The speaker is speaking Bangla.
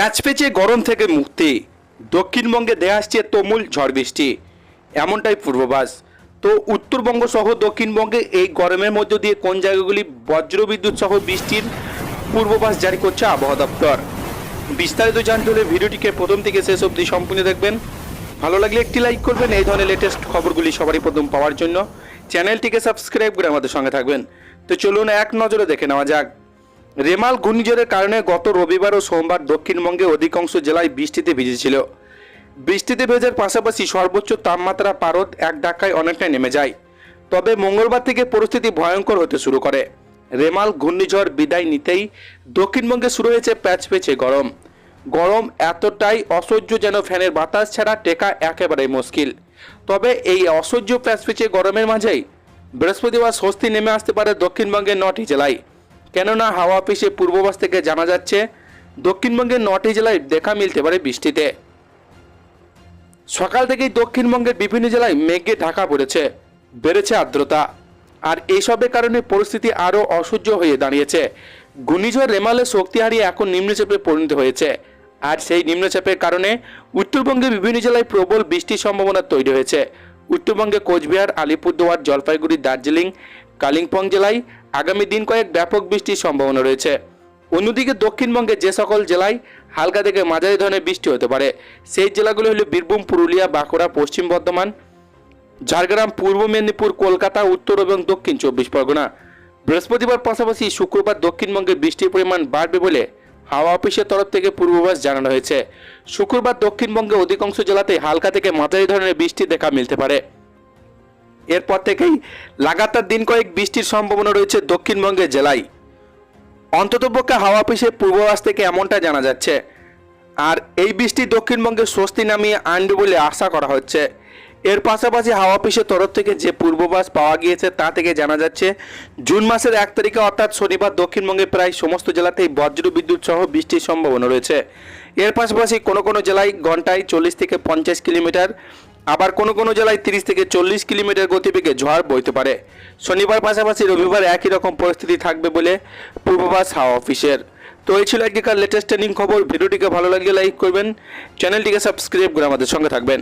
প্যাচ পেঁচে গরম থেকে মুক্তি। দক্ষিণবঙ্গে দেয়া আসছে তুমুল ঝড় বৃষ্টি। এমনটাই পূর্বাভাস তো উত্তরবঙ্গ সহ দক্ষিণবঙ্গে এই গরমের মধ্য দিয়ে কোন জায়গাগুলি বজ্রবিদ্যুৎ সহ বৃষ্টির পূর্বাভাস জারি করছে আবহাওয়া দপ্তর? বিস্তারিত জানতে হলে ভিডিওটিকে প্রথম থেকে শেষ অবধি সম্পূর্ণ দেখবেন। ভালো লাগলে একটি লাইক করবেন, এই ধরনের লেটেস্ট খবরগুলি সবারই প্রথম পাওয়ার জন্য। চ্যানেলটিকে সাবস্ক্রাইব করে আমাদের সঙ্গে থাকবেন। তো চলুন এক নজরে দেখে নেওয়া যাক। রেমাল ঘূর্ণিঝড়ের কারণে গত রবিবার ও সোমবার দক্ষিণবঙ্গে অধিকাংশ জেলায় বৃষ্টিতে ভিজেছিল। বৃষ্টিতে ভেজার পাশাপাশি সর্বোচ্চ তাপমাত্রা পারদ এক ধাক্কায় অনেকটাই নেমে যায়। তবে মঙ্গলবার থেকে পরিস্থিতি ভয়ঙ্কর হতে শুরু করে। রেমাল ঘূর্ণিঝড় বিদায় নিতেই দক্ষিণবঙ্গে শুরু হয়েছে প্যাচ পেঁচে গরম। গরম এতটাই অসহ্য যেন ফ্যানের বাতাস ছাড়া টেকা একেবারেই মুশকিল। তবে এই অসহ্য প্যাচ পেঁচে গরমের মাঝেই বৃহস্পতিবার স্বস্তি নেমে আসতে পারে দক্ষিণবঙ্গের নটি জেলায়। কেননা হাওয়া অফিসে পূর্বাভাস থেকে জানা যাচ্ছে দক্ষিণবঙ্গের নটি জেলায় দেখা মিলতে পারে বৃষ্টিতে। সকাল থেকেই দক্ষিণবঙ্গের বিভিন্ন জেলায় মেঘে ঢাকা পড়েছে, বেড়েছে আর্দ্রতা। আর এইসবের কারণে পরিস্থিতি আরও অসহ্য হয়ে দাঁড়িয়েছে। ঘূর্ণিঝড় রেমালের শক্তি হারিয়ে এখন নিম্নচাপে পরিণত হয়েছে। আর সেই নিম্নচাপের কারণে উত্তরবঙ্গের বিভিন্ন জেলায় প্রবল বৃষ্টির সম্ভাবনা তৈরি হয়েছে। উত্তরবঙ্গে কোচবিহার, আলিপুরদুয়ার, জলপাইগুড়ি, দার্জিলিং কালিম্পং জেলায় আগামী দিন কয়েক ব্যাপক বৃষ্টির সম্ভাবনা রয়েছে। অন্যদিকে দক্ষিণবঙ্গে যে সকল জেলায় হালকা থেকে মাঝারি ধরনের বৃষ্টি হতে পারে। সেই জেলাগুলো হলো বীরভূম, পুরুলিয়া, বাঁকুড়া, পশ্চিম বর্ধমান, ঝাড়গ্রাম, পূর্ব মেদিনীপুর, কলকাতা, উত্তর এবং দক্ষিণ চব্বিশ পরগনা। বৃহস্পতিবার পাশাপাশি শুক্রবার দক্ষিণবঙ্গে বৃষ্টির পরিমাণ বাড়বে বলে হাওয়া অফিসের তরফ থেকে পূর্বাভাস জানানো হয়েছে। শুক্রবার দক্ষিণবঙ্গে অধিকাংশ জেলাতে হালকা থেকে মাঝারি ধরনের বৃষ্টি দেখা মিলতে পারে। এরপর থেকেই লাগাতার দিন কয়েক বৃষ্টির সম্ভাবনা রয়েছে দক্ষিণবঙ্গের জেলায়। অন্ততপক্ষে হাওয়া অফিসের পূর্বাভাস থেকে এমনটা জানা যাচ্ছে। আর এই বৃষ্টি দক্ষিণবঙ্গে স্বস্তি নামিয়ে আনবে বলে আশা করা হচ্ছে। এর পাশাপাশি হাওয়া অফিসের তরফ থেকে যে পূর্বাভাস পাওয়া গিয়েছে তা থেকে জানা যাচ্ছে, জুন মাসের এক তারিখে অর্থাৎ শনিবার দক্ষিণবঙ্গের প্রায় সমস্ত জেলাতেই বজ্র বিদ্যুৎ সহ বৃষ্টির সম্ভাবনা রয়েছে। এর পাশাপাশি কোনো কোনো জেলায় ঘন্টায় চল্লিশ থেকে পঞ্চাশ কিলোমিটার আবার কোনো কোনো জেলায় তিরিশ থেকে চল্লিশ কিলোমিটার গতিবেগে ঝড় বইতে পারে। শনিবার পাশাপাশি রবিবার একই রকম পরিস্থিতি থাকবে বলে পূর্বাভাস হাওয়া অফিসের। তো এই ছিল আজকেকার লেটেস্ট ট্রেনিং খবর। ভিডিওটিকে ভালো লাগলে লাইক করবেন। চ্যানেলটিকে সাবস্ক্রাইব করে আমাদের সঙ্গে থাকবেন।